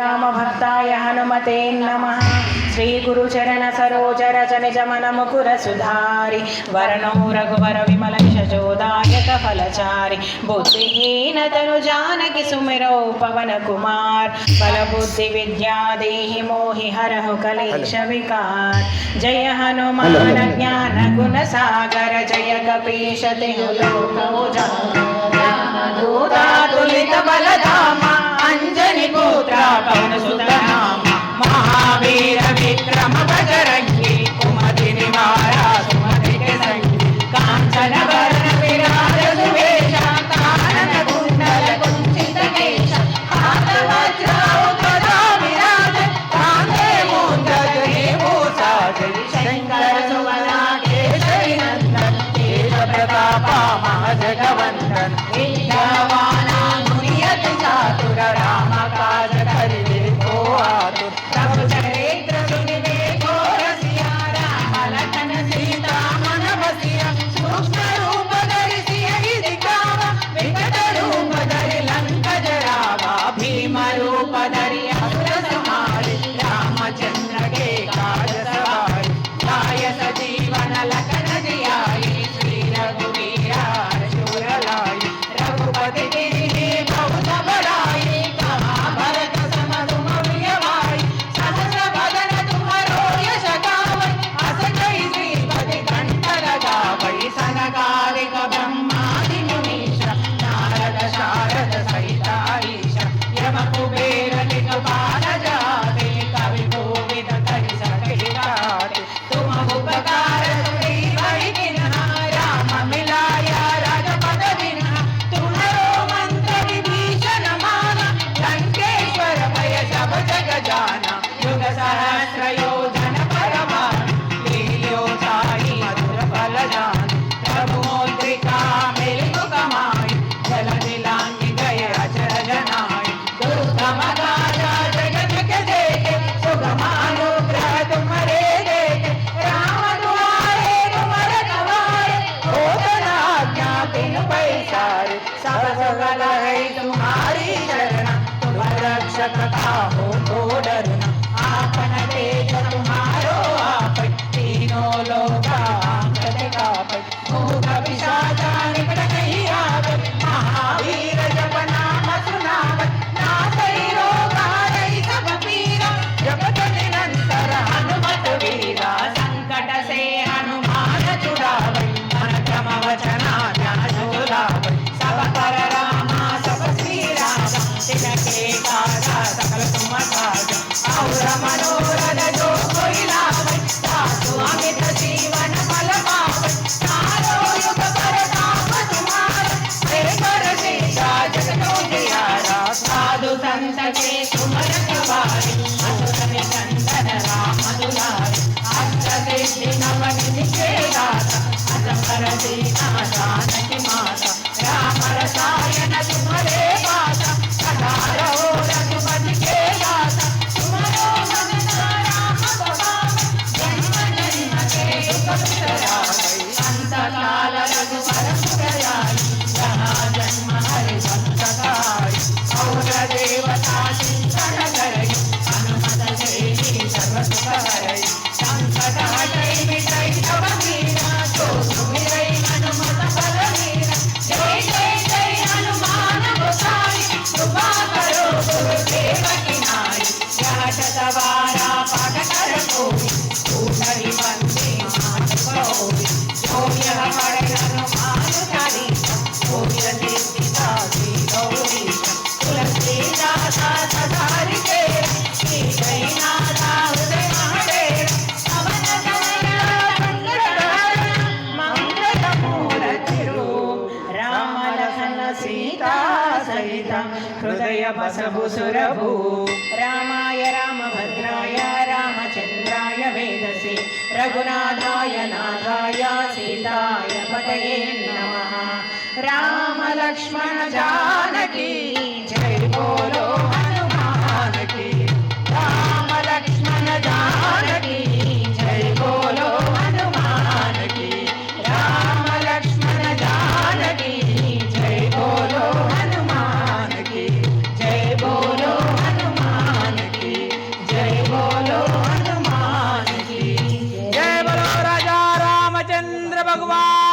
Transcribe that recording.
రామభక్తాయ హనుమతే నమ. శ్రీ గురుచరణ సరోజ రచనిజ మనముకుర సుధారి. వరణో రఘువర విమల విషజోదాయక ఫలచారి. బుద్ధిహీన తను జానకి సుమిరో పవన కుమార్. బలబుద్ధి విద్యా దేహి మోహి హరహు కలేశ వికార్. జయ హనుమాన జ్ఞాన గుణ సాగర జయ కపీష తెహు లోకో దూతా తులిత బలధామ. అంజని పూత रखा हो तो डरना आपन तेज तुम्हारो आपत तीनों लोग आंकत का पट la సీతా సహితం. హృదయ బసభు సురభు. రామాయ రామభద్రాయ రామచంద్రాయ వేదసి. రఘునాథాయ నాథాయ సీతాయ పతయే నమ. రామ జానకీ. ભગવાન